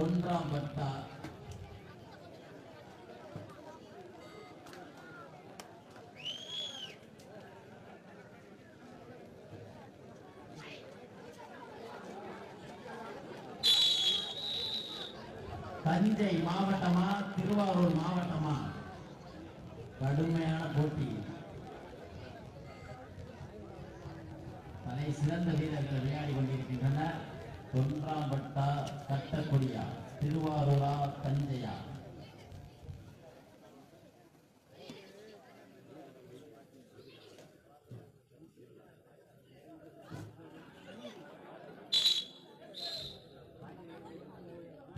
தொன்றாம் பட்டா தஞ்சை மாவட்டமா திருவாரூர் மாவட்டமா கடுமையான போட்டி தலை சிறந்த வீரர்கள் விளையாடி கொண்டிருக்கின்றனர் தொன்றாம் பட்டா கட்டக்குடியா திருவாரூரா தஞ்சையா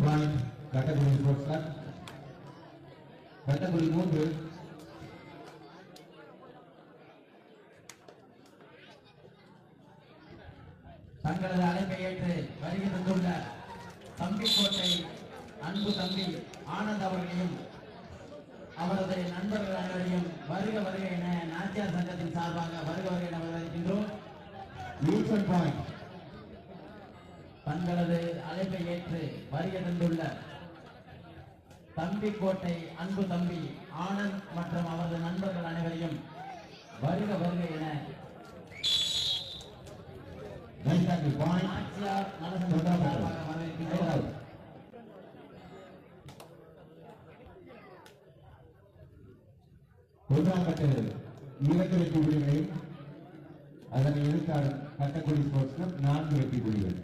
பாயிண்ட் கட்டக்குடி ஸ்போர்ட்ஸ் கட்டக்குடி மூன்று தங்களது அழைப்பை ஏற்று வருகை தந்துள்ள தம்பிக்கோட்டை அன்பு தம்பி ஆனந்த் அவர்களையும் அவரது நண்பர்கள் அனைவரையும் வருக வருக என நாச்சியார் சங்கத்தின் சார்பாக வருக வருக என வரவேற்கின்றோம் ஈஸ்வன் பாயிண்ட் தங்களது அழைப்பை ஏற்று வருகை தந்துள்ள தம்பிக்கோட்டை அன்பு தம்பி ஆனந்த் மற்றும் அவரது நண்பர்கள் அனைவரையும் வருக வருக என ஒன்றாம் கட்ட நாச்சியார் இரண்டு வெற்றி அதனை எதிர்த்தாடும் கட்டக்குடி ஸ்போர்ட்ஸ் நான்கு வெற்றி புள்ளிகள்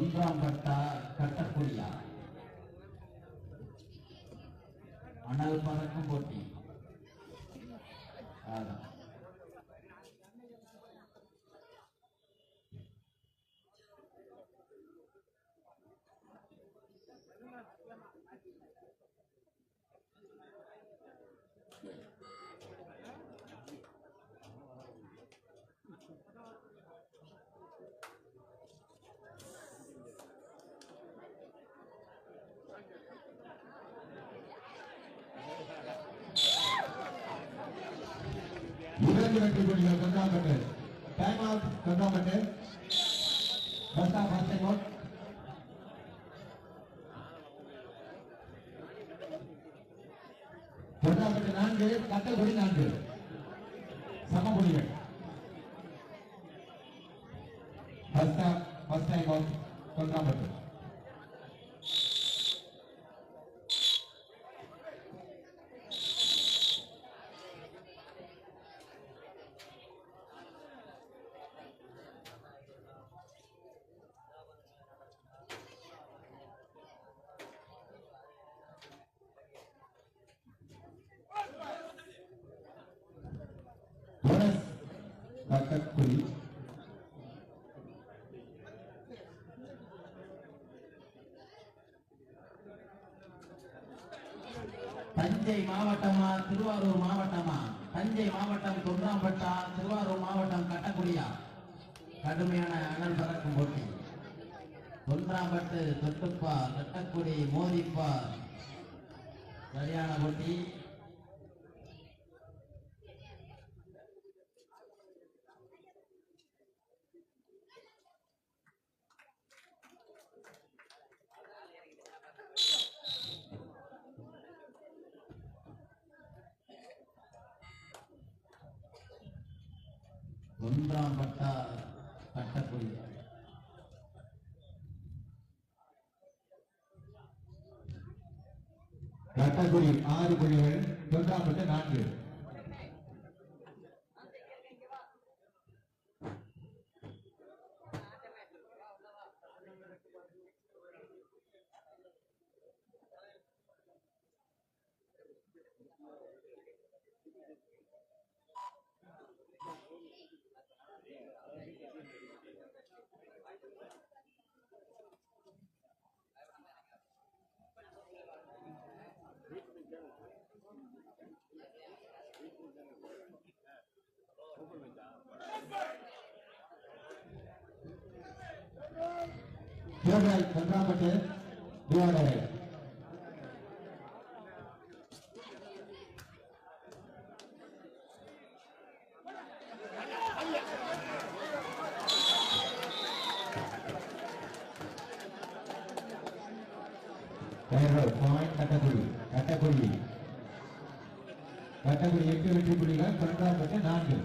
ஒன்றாம் பட்டா கட்டக்குடியா அனல் பறக்கும் போட்டி அதான். இரண்டு வெற்றி புள்ளிகள் தொன்றாம்பட்டு டைம் அவுட் தொன்றாம்பட்டு பஸ்டா ஃபர்ஸ்ட் டைம் அவுட் தொன்றாம்பட்டு நான்கு கட்டக்குடி நான்கு சம புள்ளிகள் பஸ்டா first time out Thondampattu bonus Kattakudi Thanjai மாவட்டமா Thiruvarur மாவட்டமா? தஞ்சை மாவட்டம் தொன்றாம்பட்டா திருவாரூர் மாவட்டம் கட்டக்குடியா? கடுமையான அனல் பறக்கும் போட்டி. தொன்றாம்பட்டு தொட்டுப்பா கட்டக்குடி மோதிப்பா சரியான போட்டி. ஒன்றாம் பட்டா கட்டக்கூடிய கட்டக்குடி ஆறு குறிகள் ஒன்றாம் பட்ட நான்கு. देवराई बलराम पटेल दिया रहेगा பாயிண்ட் கட்டக்குழி கட்டக்குழி கட்டக்குழி எட்டு வெற்றி புள்ளிகள் பன்னெண்டாம் பட்டு நான்கு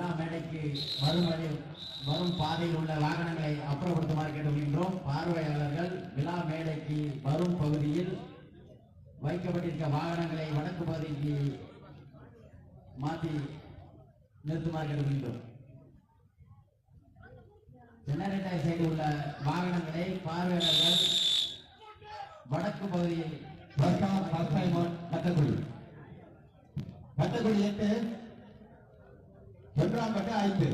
விழா மேடைக்கு வரும் வரும் பாதையில் உள்ள வாகனங்களை அப்புறப்படுத்துமாறு கேட்டுக்கொள்கின்றோம் பார்வையாளர்கள் விழா மேடைக்கு வரும் பகுதியில் வைக்கப்பட்டிருக்க வாகனங்களை வடக்கு பகுதிக்கு மாற்றி நிறுத்துமாறு கேட்டுக்கொள்கின்றோம் ஜெனரேட்டர் சைடு உள்ள வாகனங்களை பார்வையாளர்கள் வடக்கு பகுதியில் பிரசாத் பர்சைமோன் கட்டக்குடி கட்டக்குடி எட்டு தொண்டாம்பட்டு ஐந்து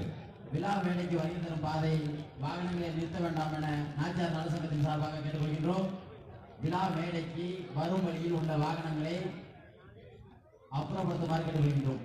விழா மேடைக்கு வருகை தரும் பாதை வாகனங்களை நிறுத்த வேண்டாம் என நாச்சியார் நலசங்கத்தின் சார்பாக கேட்டுக்கொள்கின்றோம். விழா மேடைக்கு வரும் வழியில் உள்ள வாகனங்களை அப்புறப்படுத்துமாறு கேட்டுக்கொள்கின்றோம்.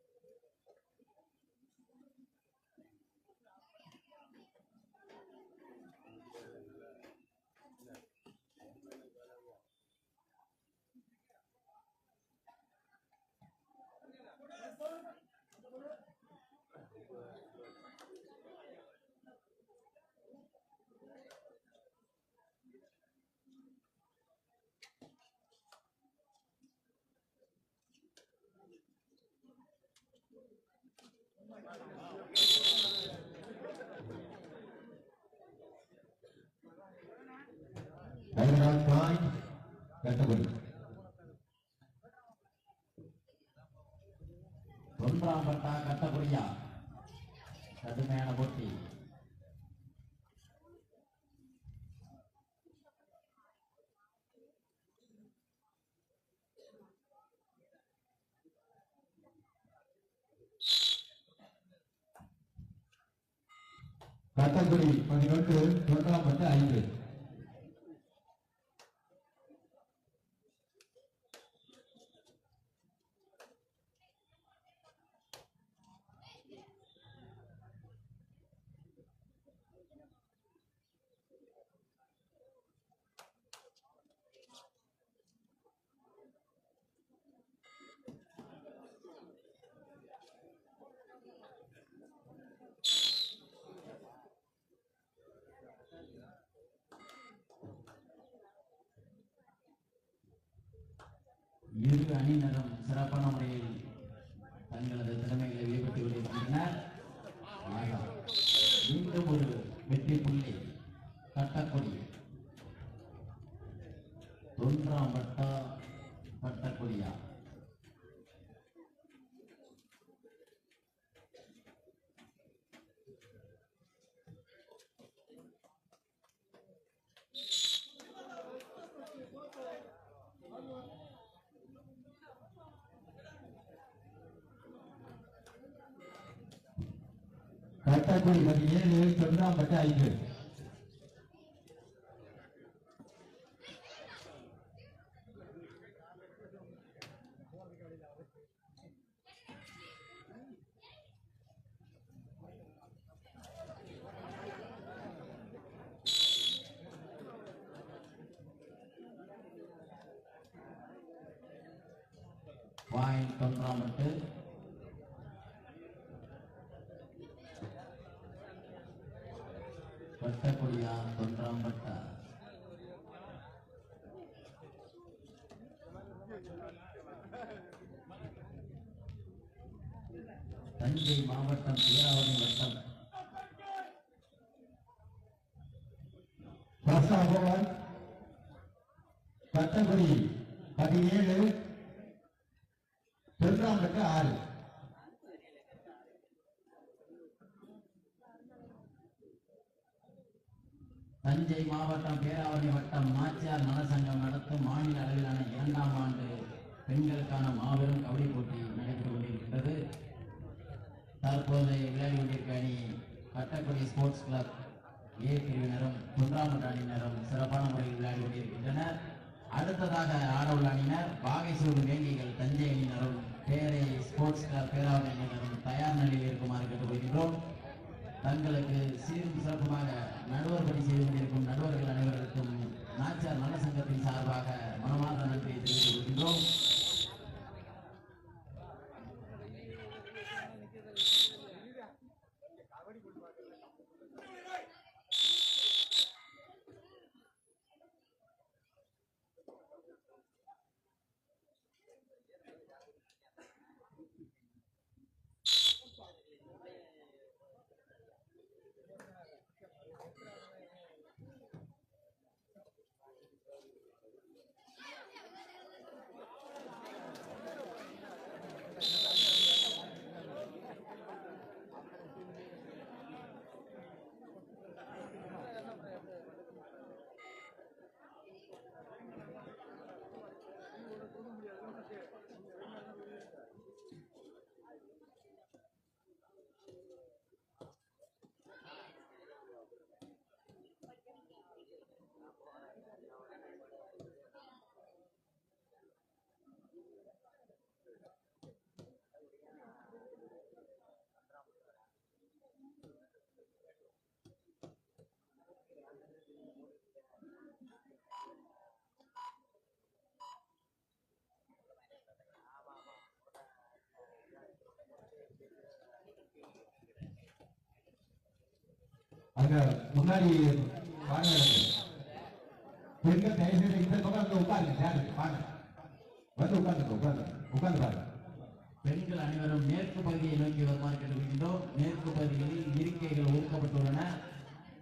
ஹைதராபாத் பாயிண்ட் கட்டக்குடி ஒன்றாம் பட்டா கட்டக்குடியா கடுமையான போட்டி கட்டக்குடி பதினொன்று தொண்டாம்பட்டு ஐந்து இரு அணியினரும் சிறப்பான முறையில் தங்களது திறமைகளை வெளிப்படுத்திக் வருகின்றனர் மீண்டும் ஒரு வெற்றி புள்ளி கட்டக்குடி தொன்றாம் பட்டா கட்டக்குடியா கட்டக்குடி பதினேழு தொண்டாம்பட்டு ஐந்து பாயிண்ட் தொன்றாம் பட்டு ಬೆಟ್ಟಕೊಡಿಯ ತೊಂದ್ರಾಂಬಟ್ಟ தஞ்சை மாவட்டம் பேராவணி வட்டம். பசாகவான் பத்தகுடி தஞ்சை மாவட்டம் பேராவணி வட்டம் நாச்சியார் நலசங்கம் நடத்தும் மாநில அளவிலான இரண்டாம் ஆண்டு பெண்களுக்கான மாபெரும் கபடி போட்டி நடைபெற்று கொண்டிருக்கின்றது தற்போது விளையாடி கொண்டிருக்க அணி கட்டக்குடி ஸ்போர்ட்ஸ் கிளப் ஏ பிரிவினரும் குன்றாமட் அணியினரும் சிறப்பான முறையில் விளையாடி கொண்டிருக்கின்றனர். அடுத்ததாக ஆடவுள்ள அணியினர் பாகைசூடு வேங்கிகள் தஞ்சை அணியினரும் பேரை ஸ்போர்ட்ஸ் கிளப் பேராவணி அணியினரும் தயார் நிலையில் இருக்குமாறு கேட்டுக்கொள்கின்றோம். தங்களுக்கு சீரும் சிறப்புமாக நடுவர் பணி செய்து கொண்டிருக்கும் நடுவர்கள் அனைவருக்கும் நாச்சார் நல சங்கத்தின் சார்பாக மனமார்ந்த நன்றியை தெரிவித்துக் கொள்கின்றோம். அங்க முன்னாடி வாங்க. பெண்கள் தயவு செய்து இந்த பக்கம் வந்து உட்காருங்க வாங்க. வந்து உட்கார்ந்து உட்கார்ந்து பாருங்க. பெண்கள் அனைவரும் மேற்கு பகுதியை நோக்கி வருமாறு கேட்டுக்கொள்கின்றோம். மேற்கு பகுதிகளில் இருக்கைகள் ஒதுக்கப்பட்டுள்ளன.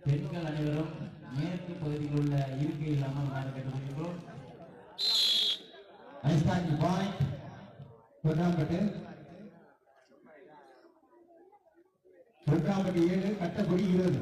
பெண்கள் அனைவரும் மேற்கு பகுதியில் உள்ள இருக்கையில் அமருமாறு கேட்டுக்கொள்கின்றோம். ஐஸ்தாங்கி பாயிண்ட் தொண்டாம்பட்டு தொண்டாம்பட்டு ஏழு கட்டக்குடி இருபது.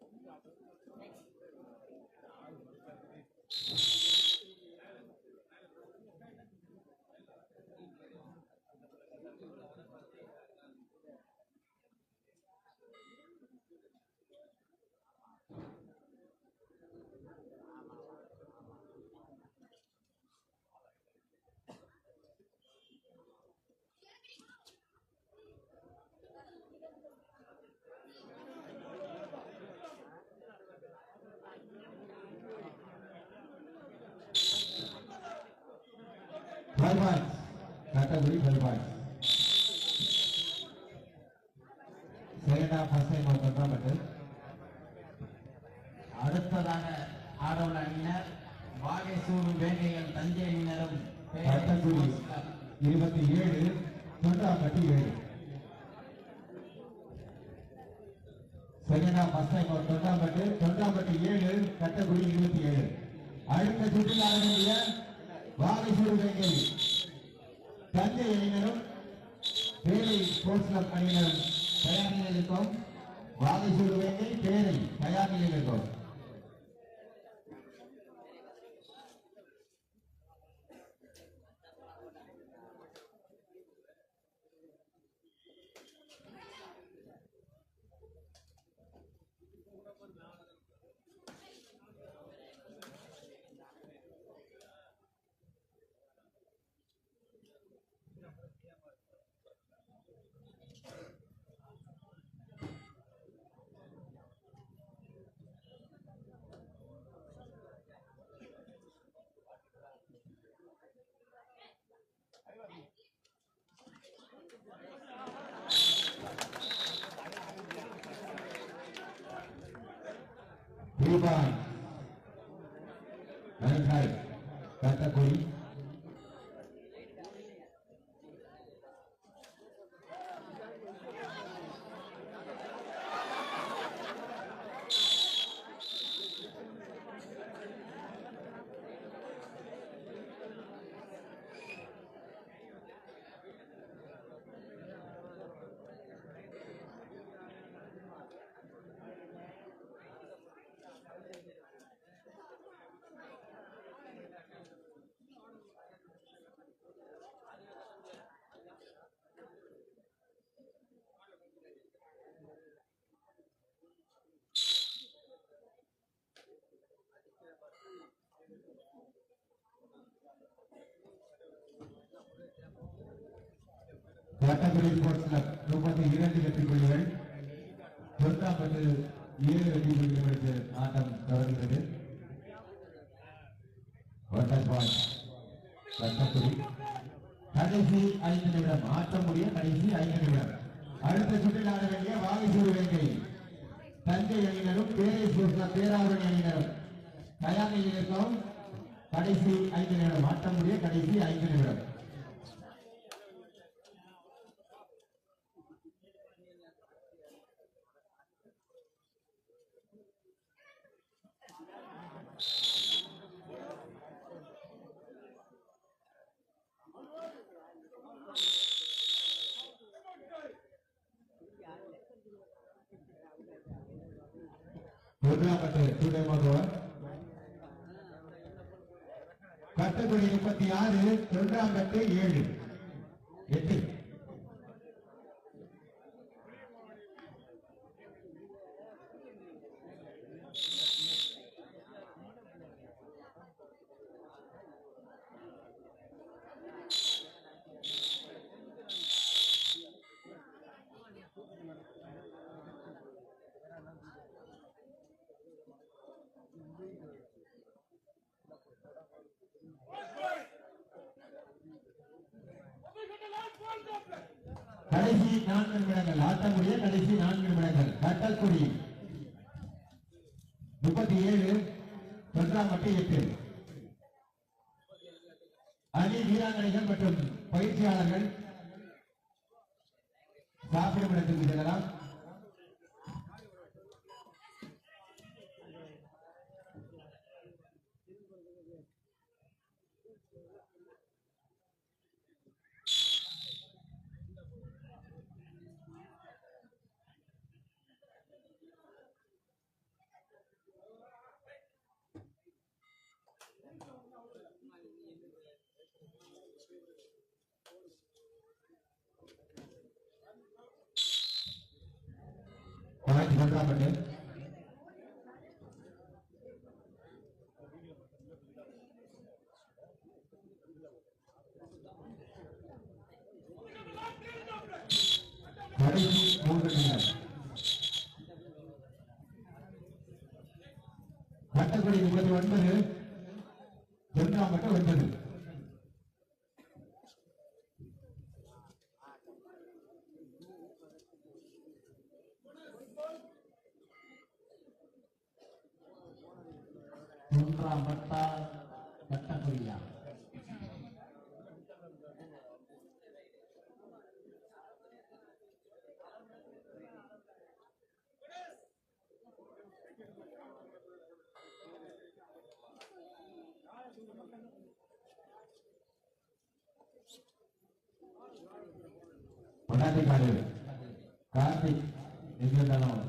Thank you. Second half first time அவர் தொண்டாம்பட்டு அடுத்ததாக ஆடவுள்ள அணியினர் வாகைசூடு வேங்கைகள் தஞ்சை அணியினரும் பேரை கட்டக்குடி ஸ்போர்ட்ஸ் கிளப் இருபத்தி ஏழு தொண்டாம்பட்டு ஏழு. Second half first time Thondampattu Thondampattu ஏழு கட்டக்குடி இருபத்தி ஏழு. அடுத்த சுற்றில் ஆடக்கூடிய வேண்டிய வேங்கை தஞ்சை அணியினரும் வேலை ஸ்போர்ட்ஸ் கிளப் அணியினரும் தயார் நிலையில் இருக்கோம். வாகைசூடு வேங்கை பேரை தயார் நிலையில் இருக்கோம். ரீபாய் நன்றாய் கட்டக்குடி கட்டக்குடி ஸ்போர்ட்ஸ் கிளப் முப்பத்தி இரண்டு வெற்றி புள்ளிகள் பொருத்தாம்பட்டு ஏழு வெற்றி புள்ளிகள் எடுத்து ஆட்டம் தொடர்கிறது. வாட்டர் கடைசி ஐந்து நிமிடம் ஆட்டம் முடிய கடைசி ஐந்து நிமிடம். அடுத்த சுற்றில் ஆட வேண்டிய வாகைசூர் வேங்கை தஞ்சை அணியினரும் பேரை சூர்ண பேராவரணி அணியினரும். தயார் நிலையில் இருக்கவும் கடைசி ஐந்து நிமிடம் ஆட்டம் முடிய கடைசி ஐந்து நிமிடம். முதலாவது துணைமுகவர் கட்டக்குடி முப்பத்தி ஆறு தொன்றாம்பட்டு ஏழு. எட்டு கடைசி நான்கு நிமிடங்கள் ஆட்டக்கூடிய கடைசி நான்கு நிமிடங்கள். கட்டக்குடி முப்பத்தி ஏழு தொன்றாம்பட்டு எட்டு. பாயிண்ட் தொன்றாம்பட்டு கடைசி கட்டக்குடி முப்பத்தி ஒன்பது தொன்றாம்பட்டு ஒன்பது மூன்றாம் பட்டா கட்டக்குடியா கார்த்திக் பொண்டாட்டிக்காரு கார்த்திக் எங்க இருந்தாலும்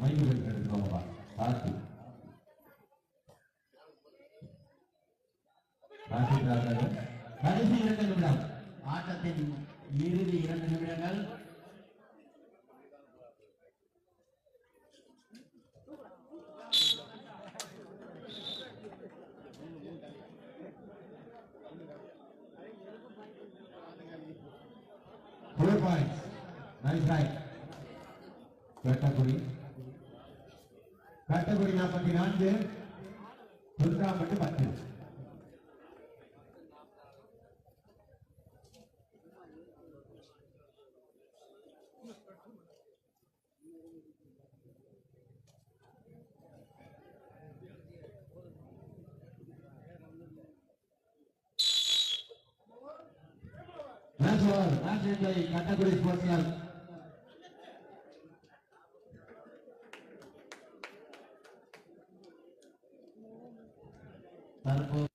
மைக்கு போய் எடுத்துக்கோங்கப்பா. கார்த்திக் கார்த்திக் கடைசி இரண்டு நிமிடம். ஆட்டத்தின் இறுதி இரண்டு நிமிடங்கள். நைஸ் ட்ரை வேட்டக்குடி வேட்டக்குடி நாற்பத்தி நான்கு தொன்றாம்பட்டு பத்து match over match Kattakudi sports club தற்போது